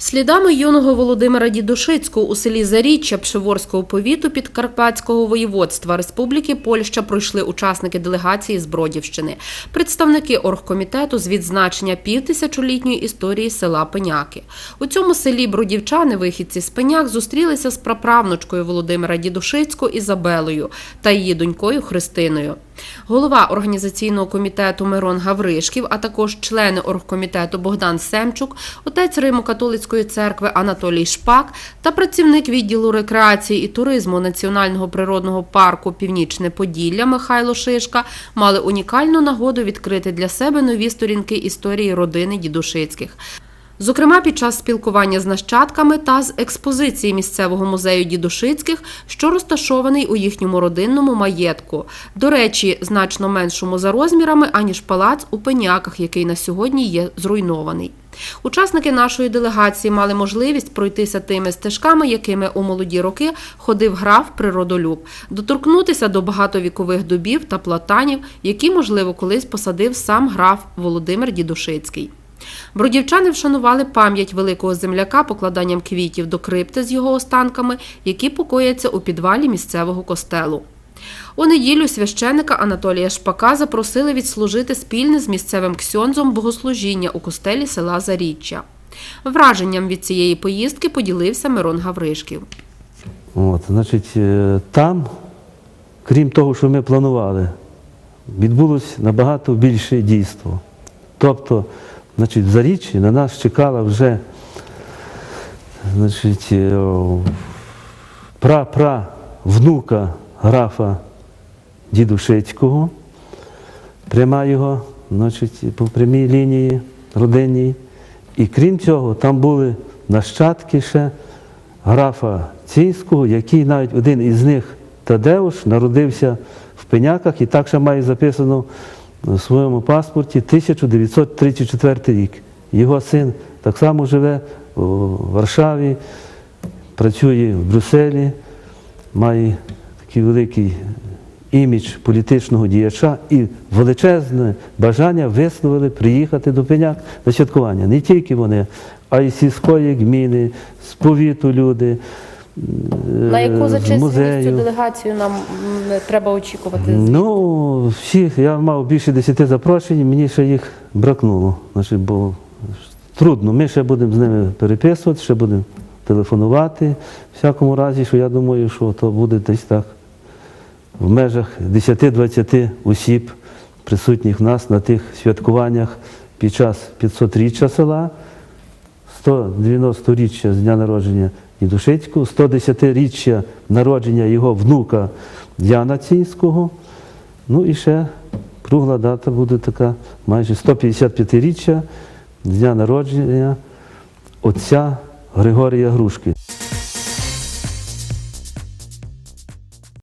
Слідами юного Володимира Дідушицького у селі Заріччя Пшеворського повіту Підкарпатського воєводства Республіки Польща пройшли учасники делегації з Бродівщини, представники оргкомітету з відзначення півтисячолітньої історії села Пеняки. У цьому селі бродівчани, вихідці з Пеняк, зустрілися з праправнучкою Володимира Дідушицького Ізабелою та її донькою Христиною. Голова організаційного комітету Мирон Гавришків, а також члени оргкомітету Богдан Семчук, отець Римо-католицької церкви Анатолій Шпак та працівник відділу рекреації і туризму Національного природного парку Північне Поділля Михайло Шишка мали унікальну нагоду відкрити для себе нові сторінки історії родини Дідушицьких. Зокрема, під час спілкування з нащадками та з експозиції місцевого музею дідушицьких, що розташований у їхньому родинному маєтку. До речі, значно меншому за розмірами, аніж палац у Пеняках, який на сьогодні є зруйнований. Учасники нашої делегації мали можливість пройтися тими стежками, якими у молоді роки ходив граф природолюб, доторкнутися до багатовікових дубів та платанів, які, можливо, колись посадив сам граф Володимир Дідушицький. Бродівчани вшанували пам'ять великого земляка покладанням квітів до крипти з його останками, які покояться у підвалі місцевого костелу. У неділю священика Анатолія Шпака запросили відслужити спільне з місцевим ксьонзом богослужіння у костелі села Заріччя. Враженням від цієї поїздки поділився Мирон Гавришків. От, значить, е, там, крім того, що ми планували, відбулось набагато більше дійство. Тобто, значить, в Заріччі на нас чекала вже значить, е, пра-пра внука графа Дідушицького, пряма його, значить, по прямій лінії родинній. І крім цього, там були нащадки ще графа Цінського, який навіть один із них, Тадеуш, народився в Пеняках і так ще має записано в своєму паспорті 1934 рік. Його син так само живе у Варшаві, працює в Брюсселі, має такий великий імідж політичного діяча і величезне бажання висловили приїхати до Пеняк на святкування. Не тільки вони, а й сільської гміни, з повіту люди. На яку е, з цю делегацію нам треба очікувати? Ну, всі, я мав більше десяти запрошень, мені ще їх бракнуло. Значить, бо трудно. Ми ще будемо з ними переписувати, ще будемо телефонувати. В всякому разі, що я думаю, що то буде десь так в межах 10-20 осіб, присутніх в нас на тих святкуваннях під час 500-річчя села, 190-річчя з дня народження Дідушицького, 110-річчя народження його внука Яна Цінського. Ну і ще кругла дата буде така, майже 155-річчя з дня народження отця Григорія Грушки.